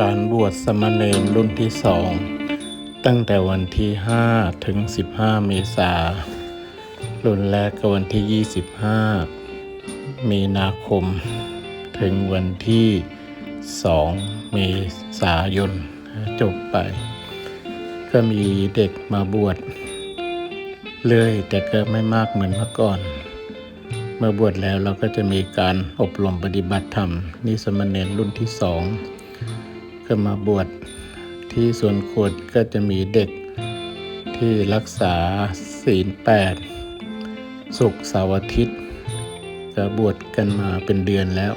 การบวชสมณเณรรุ่นที่สองตั้งแต่วันที่ 5 ถึง 15 เมษารุ่นแรกก็วันที่ 25 มีนาคม ถึงวันที่ 2 เมษายนจบไป ก็มีเด็กมาบวชเรื่อยแต่ก็ไม่มากเหมือนเมื่อก่อน เมื่อบวชแล้วเราก็จะมีการอบรมปฏิบัติธรรมนิสมณเณรรุ่นที่สอง ก็มาบวชที่สวนขวดก็จะมีเด็กที่รักษาศีลแปดสุกเสาร์อาทิตย์ก็บวชกันมาเป็นเดือนแล้ว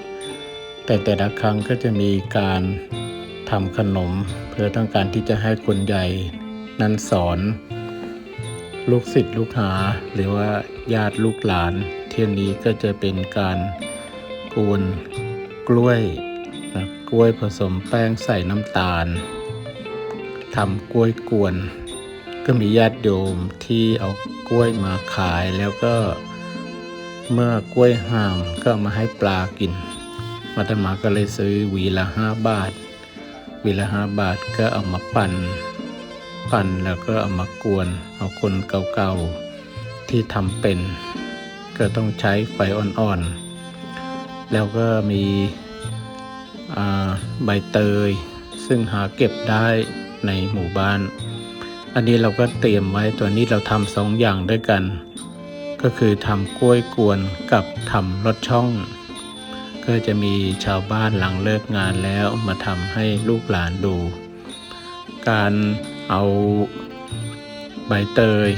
แต่แต่ละครั้งก็จะมีการทำขนม เพื่อต้องการที่จะให้คนใหญ่นั้นสอนลูกศิษย์ลูกหา หรือว่าญาติลูกหลาน เที่ยงนี้ก็จะเป็นการกวนกล้วย กล้วยผสมแป้งใส่น้ำตาลทำกล้วยกวน ก็มีญาติโยมที่เอากล้วยมาขายแล้วก็ เมื่อกล้วยห่ามก็มาให้ปลากินมาตมาก็เลยซื้อวีละห้าบาท วีละห้าบาทก็เอามาปั่น ปั่นแล้วก็เอามากวน เอาคนเก่าๆที่ทำเป็น ก็ต้องใช้ไฟอ่อนๆ แล้วก็มี ใบเตย ซึ่งหาเก็บได้ในหมู่บ้าน อันนี้เราก็เตรียมไว้ตัวนี้เราทำสองอย่างด้วยกัน ก็คือทำกล้วยกวนกับทำรถช่อง ก็จะมีชาวบ้านหลังเลิกงานแล้วมาทำให้ลูกหลานดู การเอาใบเตย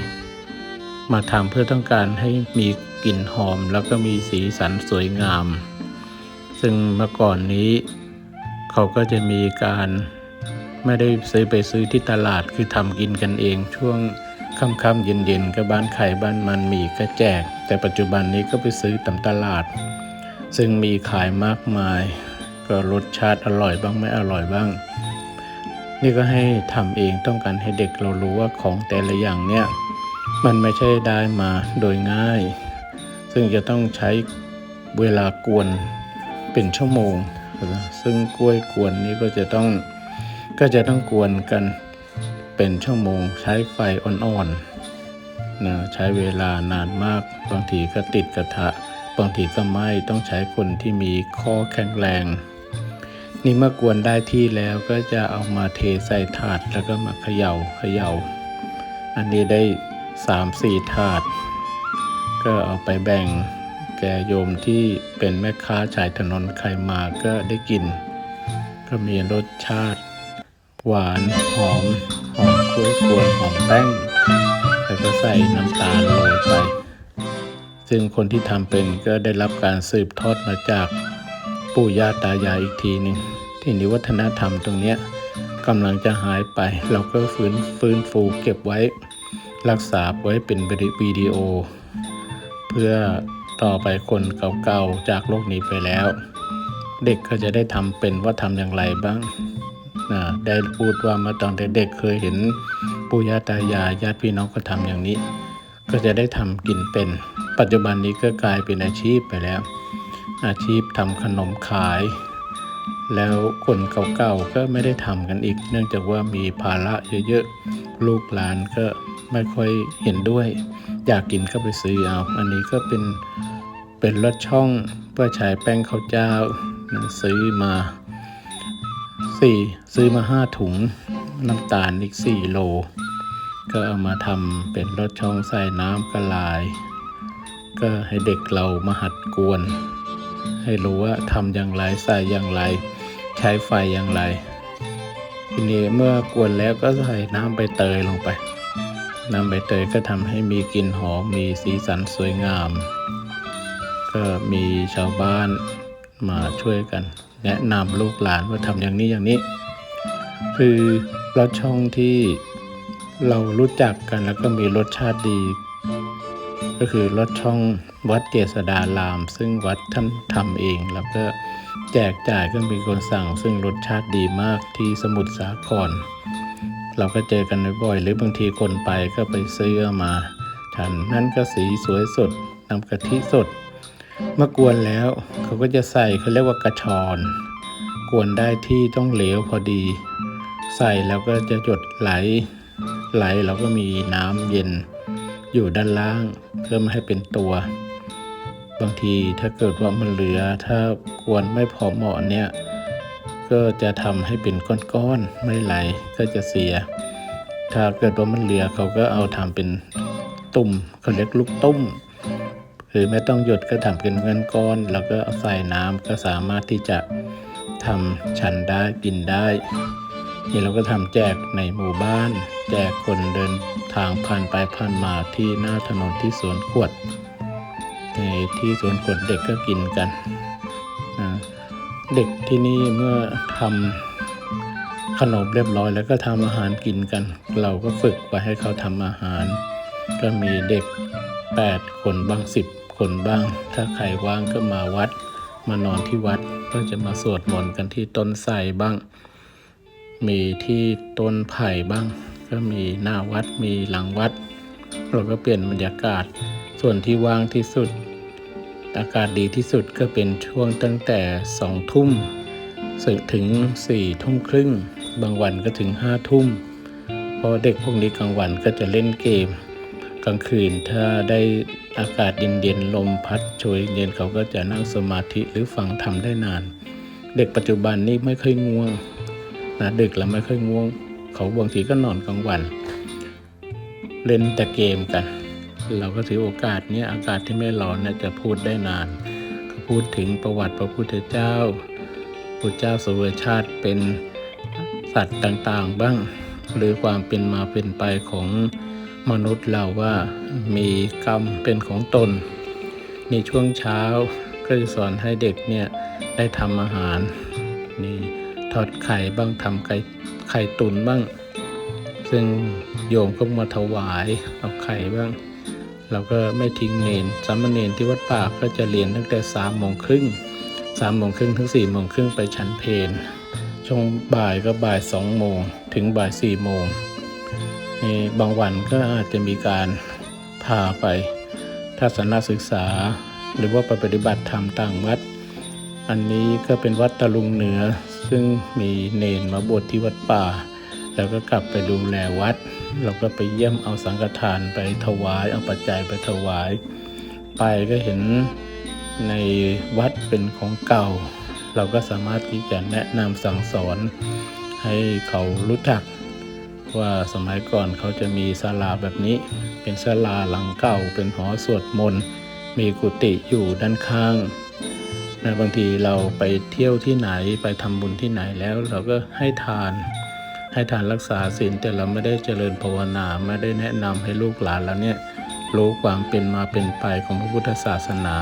มาทำเพื่อต้องการให้มีกลิ่นหอมแล้วก็มีสีสันสวยงาม ซึ่งเมื่อก่อนนี้ เขาก็จะมีการไม่ได้ซื้อไปซื้อที่ตลาดคือทำกินกันเอง ช่วงค่ำๆเย็นๆก็บ้านไข่บ้านมันมีก็แจก แต่ปัจจุบันนี้ก็ไปซื้อตามตลาด ซึ่งมีขายมากมาย ก็รสชาติอร่อยบ้างไม่อร่อยบ้าง นี่ก็ให้ทำเองต้องการให้เด็กเรารู้ว่าของแต่ละอย่างเนี่ยมันไม่ใช่ได้มาโดยง่าย ซึ่งจะต้องใช้เวลากวนเป็นชั่วโมง ซึ่งกล้วยกวนนี้ก็จะต้องก็จะต้องกวนกันเป็นชั่วโมงใช้ไฟอ่อนๆนะใช้เวลานานมากบางทีก็ติดกระทะบางทีก็ไหม้ต้องใช้คนที่มีข้อแข็งแรง นี่เมื่อกวนได้ที่แล้วก็จะเอามาเทใส่ถาดแล้วก็มาเขย่าเขย่า อันนี้ได้สามสี่ถาด ก็เอาไปแบ่ง แก่โยมที่เป็นแม่ค้าชายถนนใครมาก็ได้กิน ก็มีรสชาติ หวานหอม หอมกล้วยกวนหอมแป้งแล้วก็ใส่น้ำตาลโรยไป ซึ่งคนที่ทำเป็นก็ได้รับการสืบทอดมาจากปู่ย่าตายายอีกทีหนึ่งที่นิวัฒนธรรมตรงเนี้ยกำลังจะหายไป เราก็ฟื้นฟื้นฟูเก็บไว้ รักษาไว้เป็นวิดีโอ เพื่อ ต่อไปคนเก่าๆจากโลกนี้ไปแล้ว เด็กก็จะได้ทำเป็นว่าทำอย่างไรบ้างนะได้พูดว่าเมื่อตอนเด็กๆเคยเห็นปู่ย่าตายายญาติพี่น้องก็ทำอย่างนี้ ก็จะได้ทำกินเป็น ปัจจุบันนี้ก็กลายเป็นอาชีพไปแล้ว อาชีพทำขนมขาย แล้วคนเก่าๆก็ไม่ได้ทำกันอีก เนื่องจากว่ามีภาระเยอะๆ ลูกหลานก็ไม่ค่อยเห็นด้วย อยากกินก็ไปซื้อเอา อันนี้ก็เป็นเป็นรถช่องเพื่อใช้แป้งข้าวเจ้าซื้อมาสี่ซื้อมาห้าถุงน้ำตาลอีกสี่โล ก็เอามาทำเป็นรถช่องใส่น้ำกระลาย ก็ให้เด็กเรามาหัดกวน ให้รู้ว่าทำอย่างไรใส่อย่างไร ใช้ไฟอย่างไร ทีนี้เมื่อกวนแล้วก็ใส่น้ำใบเตยลงไป น้ำใบเตยก็ทำให้มีกลิ่นหอมมีสีสันสวยงาม ก็มีชาวบ้านมาช่วยกัน แนะนำลูกหลานว่าทำอย่างนี้อย่างนี้ คือรสช่องที่เรารู้จักกันแล้วก็มีรสชาติดี ก็คือรถช่องวัดเจษดาราม ซึ่งวัดท่านทำเองแล้วก็ แจกจ่ายก็มีคนสั่ง ซึ่งรสชาติดีมากที่สมุทรสาคร เราก็เจอกันบ่อยๆหรือบางทีคนไปก็ไปซื้อมาฉันนั่นก็สีสวยสดน้ำกะทิสดเมื่อกวนแล้วเขาก็จะใส่เขาเรียกว่ากระชอน กวนได้ที่ต้องเหลวพอดี ใส่แล้วก็จะหยดไหล ไหลเราก็มีน้ำเย็น อยู่ด้านล่างเพื่อไม่ให้เป็นตัว บางทีถ้าเกิดว่ามันเหลือถ้ากวนไม่พอเหมาะเนี่ยก็จะทำให้เป็นก้อนๆไม่ไหลก็จะเสีย ถ้าเกิดว่ามันเหลือเขาก็เอาทำเป็นตุ่มเขาเรียกลูกตุ้มคือไม่ต้องหยดก็ทำเป็นเงินก้อน แล้วก็เอาใส่น้ำก็สามารถที่จะทำฉันได้กินได้นี่เราก็ทำแจกในหมู่บ้าน แจกคนเดินทางผ่านไปผ่านมาที่หน้าถนนที่สวนขวด ในที่สวนขวดเด็กก็กินกัน เด็กที่นี่เมื่อทำขนมเรียบร้อยแล้วก็ทำอาหารกินกัน เราก็ฝึกไปให้เขาทำอาหาร ก็มีเด็ก 8 คนบ้าง 10 คนบ้าง ถ้าใครว่างก็มาวัด มานอนที่วัดก็จะมาสวดมนต์กันที่ต้นไทรบ้าง มีที่ต้นไผ่บ้าง ก็มีหน้าวัดมีหลังวัด เราก็เปลี่ยนบรรยากาศส่วนที่ว่างที่สุด อากาศดีที่สุดก็เป็นช่วงตั้งแต่สองทุ่มถึงสี่ทุ่มครึ่ง บางวันก็ถึงห้าทุ่ม เพราะเด็กพวกนี้กลางวันก็จะเล่นเกม กลางคืนถ้าได้อากาศเย็นๆ ลมพัดโชยเย็นเขาก็จะนั่งสมาธิหรือฟังธรรมได้นาน เด็กปัจจุบันนี้ไม่ค่อยง่วงนะดึกแล้วไม่ค่อยง่วง เขาบางทีก็นอนกลางวัน เล่นแต่เกมกัน เราก็ถือโอกาสเนี้ยอากาศที่ไม่ร้อนเนี่ยจะพูดได้นาน ก็พูดถึงประวัติพระพุทธเจ้าพระเจ้าสวยชาติเป็นสัตว์ต่างๆ บ้าง หรือความเป็นมาเป็นไปของมนุษย์เราว่ามีกรรมเป็นของตน ในช่วงเช้าก็จะสอนให้เด็กเนี่ยได้ทำอาหารนี่ทอดไข่บ้างทำไข่ไข่ตุนบ้าง ซึ่งโยมก็มาถวายเอาไข่บ้าง เราก็ไม่ทิ้งเนนสามเณรที่วัดป่าก็จะเรียนตั้งแต่สามโมงครึ่งสามโมงครึ่งถึงสี่โมงครึ่งไปชั้นเพลช่วงบ่ายก็บ่ายสองโมงถึงบ่ายสี่โมงนี่บางวันก็อาจจะมีการพาไปทัศนศึกษา หรือว่าไปปฏิบัติธรรมต่างวัด อันนี้ก็เป็นวัดตะลุงเหนือ ซึ่งมีเนนมาบวชที่วัดป่า แล้วก็กลับไปดูแลวัด เราก็ไปเยี่ยมเอาสังฆทานไปถวาย เอาปัจจัยไปถวาย ไปก็เห็นในวัดเป็นของเก่า เราก็สามารถที่จะแนะนำสั่งสอนให้เขารู้จักว่าสมัยก่อนเขาจะมีศาลาแบบนี้ เป็นศาลาหลังเก่า เป็นหอสวดมนต์ มีกุฏิอยู่ด้านข้างนะบางทีเราไปเที่ยวที่ไหนไปทำบุญที่ไหนแล้วเราก็ให้ทาน ให้ทานรักษาศีลแต่เราไม่ได้เจริญภาวนาไม่ได้แนะนำให้ลูกหลานเราเนี่ยรู้ความเป็นมาเป็นไปของพระพุทธศาสนา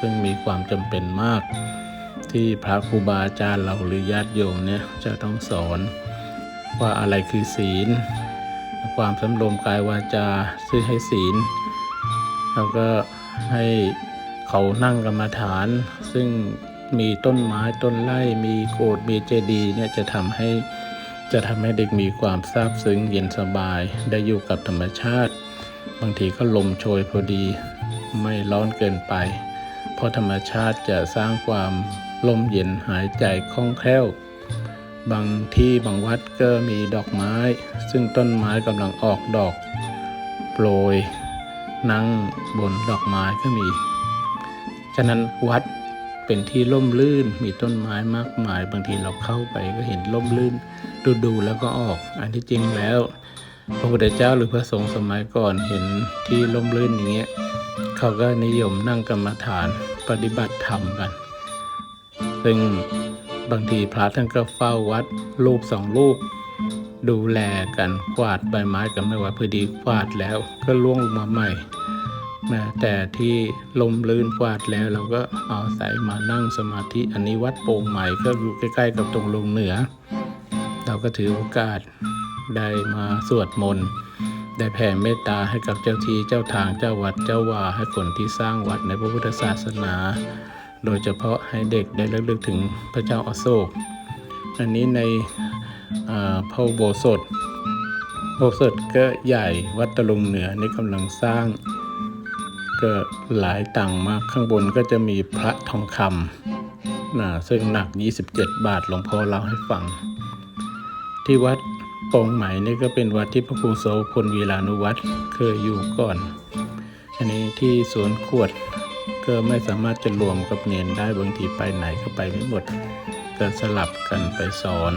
ซึ่งมีความจำเป็นมาก ที่พระครูบาอาจารย์เราหรือญาติโยมเนี่ยจะต้องสอน ว่าอะไรคือศีล ความสำรวมกายวาจาซึ่งให้ศีล แล้วก็ให้เขานั่งกรรมฐาน ซึ่งมีต้นไม้ต้นไร่มีโกดมีเจดีเนี่ยจะทำให้ จะทำให้เด็กมีความซาบซึ้งเย็นสบายได้อยู่กับธรรมชาติ บางทีก็ลมโชยพอดี ไม่ร้อนเกินไป เพราะธรรมชาติจะสร้างความลมเย็นหายใจคล่องแคล่ว บางที่บางวัดก็มีดอกไม้ ซึ่งต้นไม้กำลังออกดอกโปรยนั่งบนดอกไม้ก็มี ฉะนั้นวัด เป็นที่ร่มรื่นมีต้นไม้มากมาย บางทีเราเข้าไปก็เห็นร่มรื่น ดูดูแล้วก็ออก อันที่จริงแล้ว พระพุทธเจ้าหรือพระสงฆ์สมัยก่อนเห็นที่ร่มรื่นอย่างเงี้ยเขาก็นิยมนั่งกรรมฐานปฏิบัติธรรมกัน ซึ่งบางทีพระท่านก็เฝ้าวัดรูปสองรูปดูแลกันกวาดใบไม้กันไม่ไหวพอดีกวาดแล้วก็ล่วงลงมาใหม่ นะแต่ที่ลมลื่นกวาดแล้วเราก็เอาใส่มานั่งสมาธิอันนี้วัดโป่งใหม่ก็อยู่ใกล้ๆกับตรงลงเหนือ เราก็ถือโอกาสได้มาสวดมนต์ได้แผ่เมตตาให้กับเจ้าที่เจ้าทางเจ้าวัดเจ้าวาให้คนที่สร้างวัดในพระพุทธศาสนา โดยเฉพาะให้เด็กได้ระลึกถึงพระเจ้าอโศก อันนี้ในพระโบสถโบสถก็ใหญ่วัดตะลุงเหนือนี่กำลังสร้าง ก็หลายตังมากข้างบนก็จะมีพระทองคำนะซึ่งหนัก 27 บาทหลวงพ่อเล่าให้ฟัง ที่วัดโปงไหมนี่ก็เป็นวัดที่พระครูโสพลวีลานุวัตรเคยอยู่ก่อน อันนี้ที่สวนขวดก็ไม่สามารถจะรวมกับเนนได้บางทีไปไหนก็ไปไม่หมดก็สลับกันไปสอน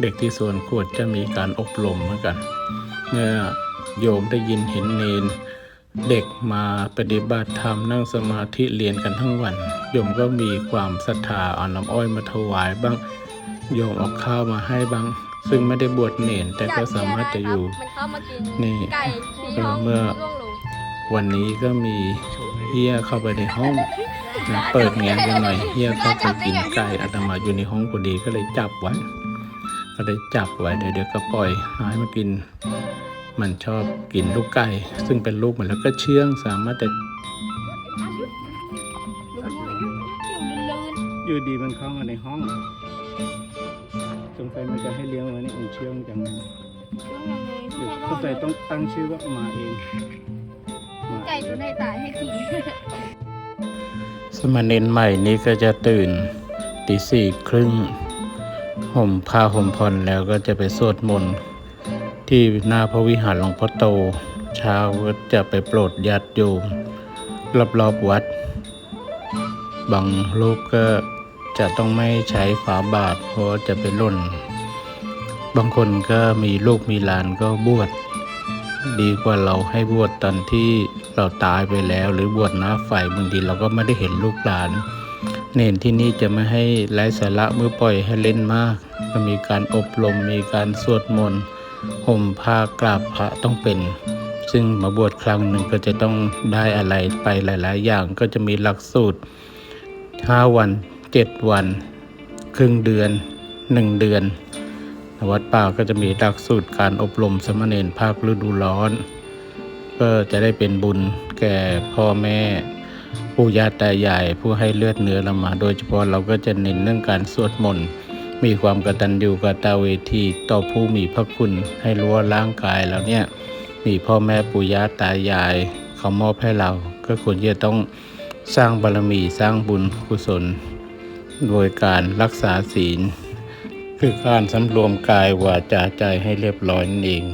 เด็กที่สวนขวดจะมีการอบรมเหมือนกัน เมื่อโยมได้ยินเห็นเนน เด็กมาปฏิบัติธรรมนั่งสมาธิเรียนกันทั้งวันโยมก็มีความศรัทธาเอาน้ำอ้อยมาถวายบ้างโยมเอาข้าวมาให้บ้าง ซึ่งไม่ได้บวชเนนแต่ก็สามารถจะอยู่มันเข้ามากินนี่ไก่ที่ห้องเมื่อร่วงลงวันนี้ก็มีเฮียเข้าไปในห้องนะเปิดแง้มกันหน่อยเฮียเข้าไปกินไก่อาตมาอยู่ในห้องพอดีก็เลยจับไว้ก็เลยจับไว้เดี๋ยวเดี๋ยวก็ปล่อยให้มันกิน มันชอบกินลูกไก่ ซึ่งเป็นลูกมันแล้วก็เชื่องสามารถจะอยู่ดีมันเข้ามาในห้องสงสัยมันจะให้เลี้ยงไว้นี่มันเชื่องจังสงสัยต้องตั้งชื่อว่ามาเองมาไก่ตัวไหนตายให้กินสมณเณรใหม่นี้ก็จะตื่นตีสี่ครึ่งห่มผ้าห่มผ่อนแล้วก็จะไปสวดมนต์ ที่หน้าพระวิหารหลวงพ่อโต เช้าก็จะไปโปรดญาติโยมรอบๆวัด บางลูกก็จะต้องไม่ใช้ฝาบาทเพราะจะไปล่น บางคนก็มีลูกมีหลานก็บวชดีกว่าเราให้บวชตอนที่เราตายไปแล้ว หรือบวชหน้าไฟบางทีเราก็ไม่ได้เห็นลูกหลาน เน้นที่นี่จะไม่ให้ไร้สาระเมื่อปล่อยให้เล่นมากก็มีการอบรมมีการสวดมนต์ ห่มผ้ากราบพระต้องเป็น ซึ่งมาบวชครั้งหนึ่งก็จะต้องได้อะไรไปหลาย ๆ อย่างก็จะมีหลักสูตร 5 วัน 7 วัน ครึ่งเดือน 1 เดือนวัดป่าก็จะมีหลักสูตรการอบรมสมณเณรภาคฤดูร้อน ก็จะได้เป็นบุญแก่พ่อแม่ปู่ย่าตายายผู้ให้เลือดเนื้อเรามา โดยเฉพาะเราก็จะเน้นเรื่องการสวดมนต์ มีความกตัญญูกตเวทีต่อผู้มีพระคุณให้รู้ว่าร่างกายเราเนี่ยมีพ่อแม่ปู่ย่าตายาย เขามอบให้เรา ก็ควรจะต้องสร้างบารมีสร้างบุญกุศล โดยการรักษาศีล คือการสำรวมกายวาจาใจให้เรียบร้อยนั่นเอง